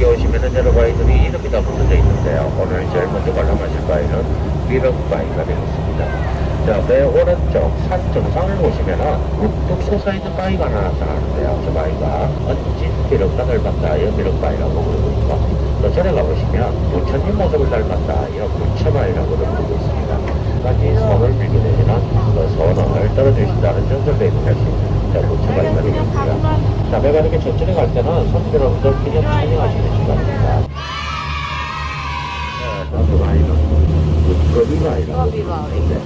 여기 오시면은 여러 바위들이 이름이 다 붙어져 있는데요. 오늘 제일 먼저 관람하실 바위는 미륵바위가 되겠습니다. 자, 내 오른쪽 산 정상을 보시면은 뚝뚝 솟아있는 바위가 하나 나타나는데요. 저 바위가 언진 미륵강을 봤다. 이 미륵바위라고 부르고 있고 또 전에 가보시면 부처님 모습을 닮았다. 이 부처바위라고도 부르고 있습니다. 까지 손을 들게 되면 그 손을 떨어주신다는 전설도 있는 것이 자, 부처바위가 되겠습니다. 자, 내가 이렇게 천천히 갈 때는 손들어서 그냥 찬양하시는 시간입니다. 네,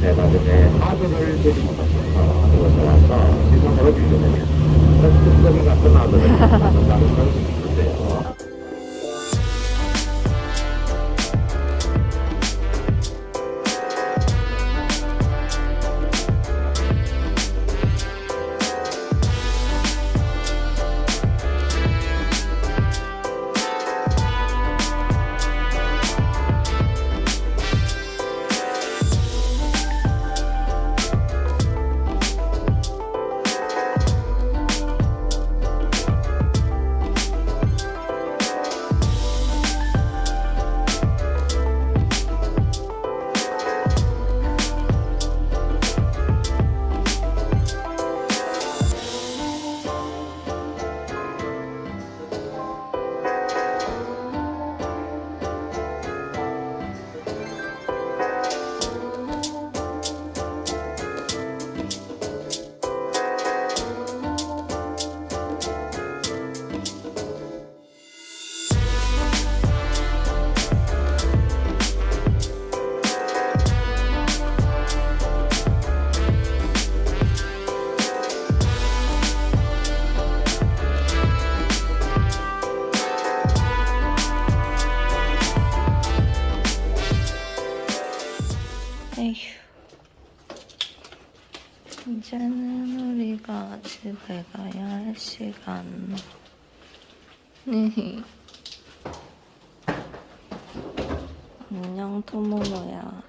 네, 나중에 아들을 데리고 나서 그것을 와서 세상으로 빌게 되면 뚜껑이 같은 아들을 낳는 이제는 우리가 집에 가야 할 시간. 히히. 안녕, 토모노야.